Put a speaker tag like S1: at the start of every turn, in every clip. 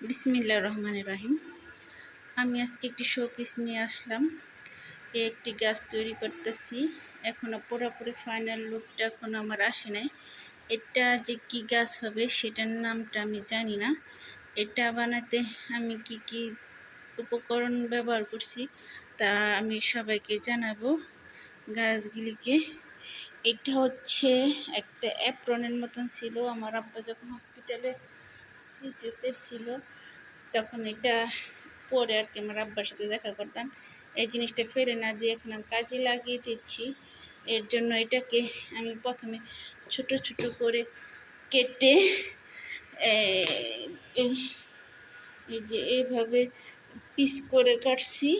S1: বিসমিল্লা রহমান রাহিম। আমি আজকে একটি শো পিস নিয়ে আসলাম। এ একটি গাছ তৈরি করতেছি। এখনও পুরোপুরি ফাইনাল লুকটা এখনও আমার আসে নাই। এটা যে কি গাছ হবে সেটার নামটা আমি জানি না। এটা বানাতে আমি কি কি উপকরণ ব্যবহার করছি তা আমি সবাইকে জানাব গাছগুলিকে। এটা হচ্ছে একটা অ্যাপ্রনের মতন ছিল। আমার আব্বা যখন হসপিটালে সিসিতে ছিল, তখন এটা পরে আর কি আমার আব্বার সাথে দেখা করতাম। এই জিনিসটা ফেলে না দিয়ে এখন আমি কাজে লাগিয়ে দিচ্ছি। এর জন্য এটাকে আমি প্রথমে ছোট ছোট করে কেটে এই যে এইভাবে পিস করে কাটছি।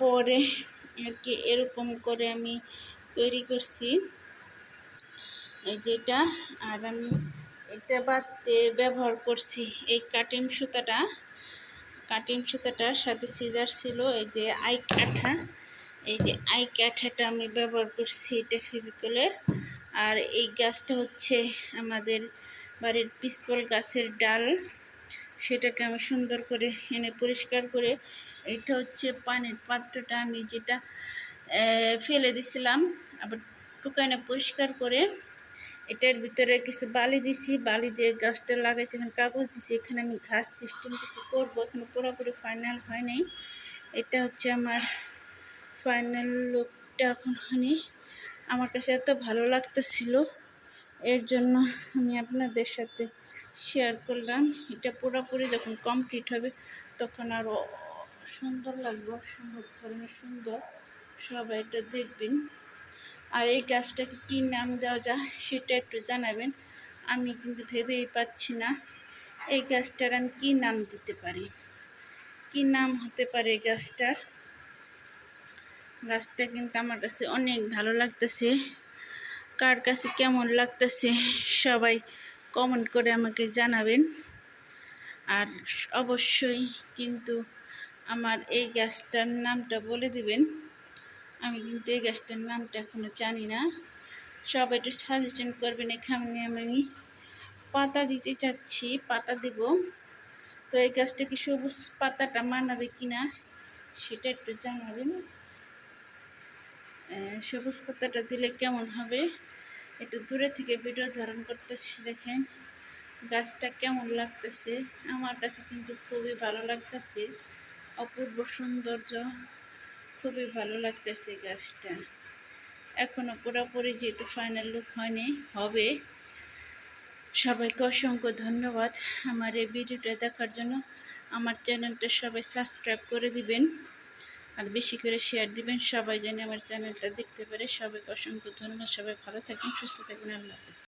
S1: পরে আর কি এরকম করে আমি তৈরি করছি। এই যেটা আর আমি এটা বাদতে ব্যবহার করছি এই কাটিং সুতাটা। কাটিং সুতাটার সাথে সিজার ছিল, এই যে আই কাঠা। এই যে আই কাঠাটা আমি ব্যবহার করছি এটা ফেভিকলের আর এই গাছটা হচ্ছে আমাদের বাড়ির পিসপল গাছের ডাল। সেটাকে আমি সুন্দর করে এনে পরিষ্কার করে এটা হচ্ছে পানির পাত্রটা আমি যেটা ফেলে দিছিলাম, আবার টুকাইনে পরিষ্কার করে এটার ভিতরে কিছু বালি দিছি, বালি দিয়ে গাছটা লাগাইছি, এখানে কাগজ দিছি, এখানে আমি ঘাস সিস্টেম কিছু করব, এখানে পুরোপুরি ফাইনাল হয় নাই এটা হচ্ছে আমার ফাইনাল লুকটা এখন হয়নি। আমার কাছে এত ভালো লাগতেছিল, এর জন্য আমি আপনাদের সাথে শেয়ার করলাম। এটা পুরোপুরি যখন কমপ্লিট হবে, তখন আরও সুন্দর লাগবে, অসম্ভব ধরনের সুন্দর। সবাই এটা দেখবেন। আর এই গাছটাকে কী নাম দেওয়া যায় সেটা একটু জানাবেন। আমি কিন্তু ভেবেই পাচ্ছি না এই গাছটার আমি কী নাম দিতে পারি। কী নাম হতে পারে এই গাছটার? গাছটা কিন্তু আমার কাছে অনেক ভালো লাগতেছে। কার কাছে কেমন লাগতেছে সবাই কমেন্ট করে আমাকে জানাবেন। আর অবশ্যই কিন্তু আমার এই গাছটার নামটা বলে দিবেন। আমি কিন্তু এই গাছটার নামটা এখনও জানি না। সব একটু সাজেশন করবেন এখানে আমি। পাতা দিতে চাচ্ছি, পাতা দেব। তো এই গাছটা কি সবুজ পাতাটা মানাবে কিনা সেটা একটু জানাবেন। সবুজ পাতাটা দিলে কেমন হবে? একটু দূরে থেকে ভিডিও ধারণ করতেছি, দেখেন। গাছটা কেমন লাগতেছে? আমার কাছে কিন্তু খুবই ভালো লাগতেছে। অপূর্ব সৌন্দর্য। খুবই ভালো লাগতেছে গাছটা। এখনও পুরোপুরি যেহেতু ফাইনাল লুক হয়নি, হবে। সবাইকে অসংখ্য ধন্যবাদ আমার এই ভিডিওটা দেখার জন্য। আমার চ্যানেলটা সবাই সাবস্ক্রাইব করে দিবেন আর বেশি করে শেয়ার দিবেন। সবাই যেন আমার চ্যানেলটা দেখতে পারে। সবাইকে অসংখ্য ধন্যবাদ। সবাই ভালো থাকবেন, সুস্থ থাকবেন। আল্লাহ হাফিজ।